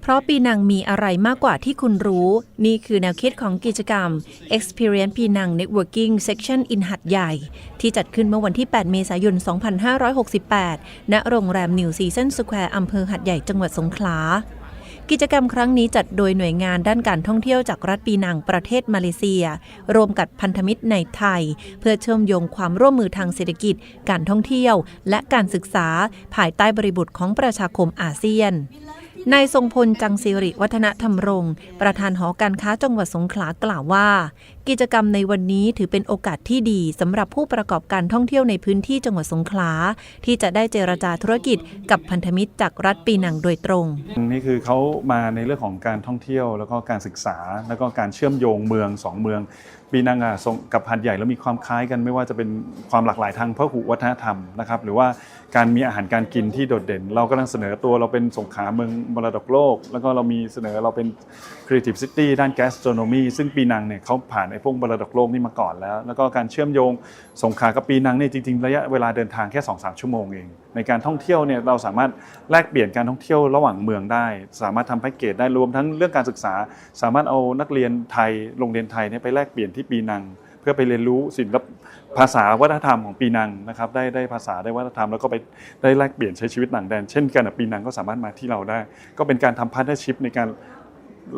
เพราะปีนังมีอะไรมากกว่าที่คุณรู้ นี่คือแนวคิดของกิจกรรม Experience ปีนัง Networking Section in หัดใหญ่ ที่จัดขึ้นเมื่อวันที่ 8 เมษายน 2568 ณ โรงแรมนิวซีซันสแควร์อำเภอหัดใหญ่จังหวัดสงขลา กิจกรรมครั้งนี้จัดโดยหน่วยงานด้านการท่องเที่ยวจากรัฐปีนังประเทศมาเลเซีย รวมกับพันธมิตรในไทย เพื่อเชื่อมโยงความร่วมมือทางเศรษฐกิจ การท่องเที่ยว และการศึกษา ภายใต้บริบทของประชาคมอาเซียน นายทรงพลจังสิริวัฒนธรรมรงค์ประธานหอการค้าจังหวัดสงขลากล่าวว่า กิจกรรมในวันนี้ถือเป็นโอกาสที่ดีสำหรับผู้ประกอบการท่องเที่ยวในพื้นที่จังหวัดสงขลาที่จะได้เจรจาธุรกิจกับพันธมิตรจากรัฐปีนังโดยตรง นี่คือเขามาในเรื่องของการท่องเที่ยวแล้วก็การศึกษา แล้วก็การเชื่อมโยงเมืองสองเมืองปีนังอะกับหัดใหญ่แล้วมีความคล้ายกันไม่ว่าจะเป็นความหลากหลายทางพหุวัฒนธรรมนะครับหรือว่าการมีอาหารการกินที่โดดเด่น เรากำลังเสนอตัวเราเป็นสงขลาเมืองมรดกโลก แล้วก็เรามีเสนอเราเป็น Creative City ด้าน Gastronomy ซึ่งปีนังเนี่ยเขาผ่านไอ้พวกมรดกโลกนี่มาก่อนแล้ว แล้วก็การเชื่อมโยงสงขลากับปีนังเนี่ยจริงๆ ระยะเวลาเดินทางแค่ 2-3 ชั่วโมงเอง ในการท่องเที่ยวเนี่ยเราสามารถแลกเปลี่ยนการท่องเที่ยวระหว่างเมืองได้ สามารถทำแพ็กเกจได้รวมทั้งเรื่องการศึกษา สามารถเอานักเรียนไทยโรงเรียนไทยเนี่ยไปแลกเปลี่ยนที่ปีนัง พื่อไปเรียนรู้ศิลปภาษาวัฒนธรรมของปีนังนะครับได้ได้ภาษาได้วัฒนธรรมแล้วก็ไปได้แลกเปลี่ยนใช้ชีวิตต่างแดน เช่นกันปีนังก็สามารถมาที่เราได้ ก็เป็นการทำพาร์ทเนอร์ชิพในการ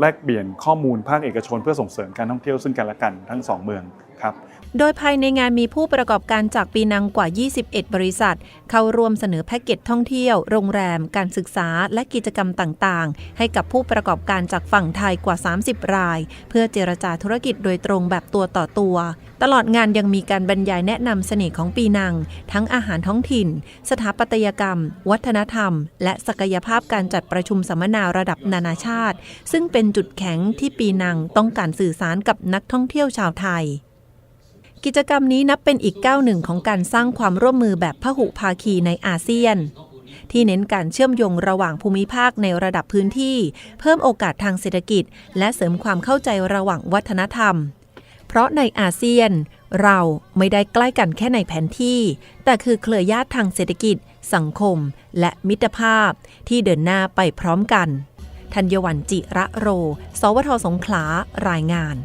แลกเปลี่ยนข้อมูลภาคเอกชน เพื่อส่งเสริมการท่องเที่ยวซึ่งกันและกันทั้งสองเมือง ครับโดยภายในงานมีผู้ประกอบการจากปีนังกว่า 21 บริษัท เข้าร่วมเสนอแพ็กเกจท่องเที่ยว โรงแรม การศึกษา และกิจกรรมต่างๆ ให้กับผู้ประกอบการจากฝั่งไทยกว่า 30 ราย เพื่อเจรจาธุรกิจโดยตรงแบบตัวต่อตัว ตลอดงานยังมีการบรรยายแนะนำเสน่ห์ของปีนัง ทั้งอาหารท้องถิ่น สถาปัตยกรรม วัฒนธรรม และศักยภาพการจัดประชุมสัมมนาระดับนานาชาติ ซึ่งเป็นจุดแข็งที่ปีนังต้องการสื่อสารกับนักท่องเที่ยวชาวไทย กิจกรรมนี้นับเป็นอีกก้าวหนึ่งของการสร้างความร่วมมือแบบพหุภาคีในอาเซียน ที่เน้นการเชื่อมโยงระหว่างภูมิภาคในระดับพื้นที่ เพิ่มโอกาสทางเศรษฐกิจ และเสริมความเข้าใจระหว่างวัฒนธรรม เพราะในอาเซียน เราไม่ได้ใกล้กันแค่ในแผนที่ แต่คือเครือญาติทางเศรษฐกิจ สังคม และมิตรภาพ ที่เดินหน้าไปพร้อมกัน ธัญวันจิระโร สวทสงขลารายงาน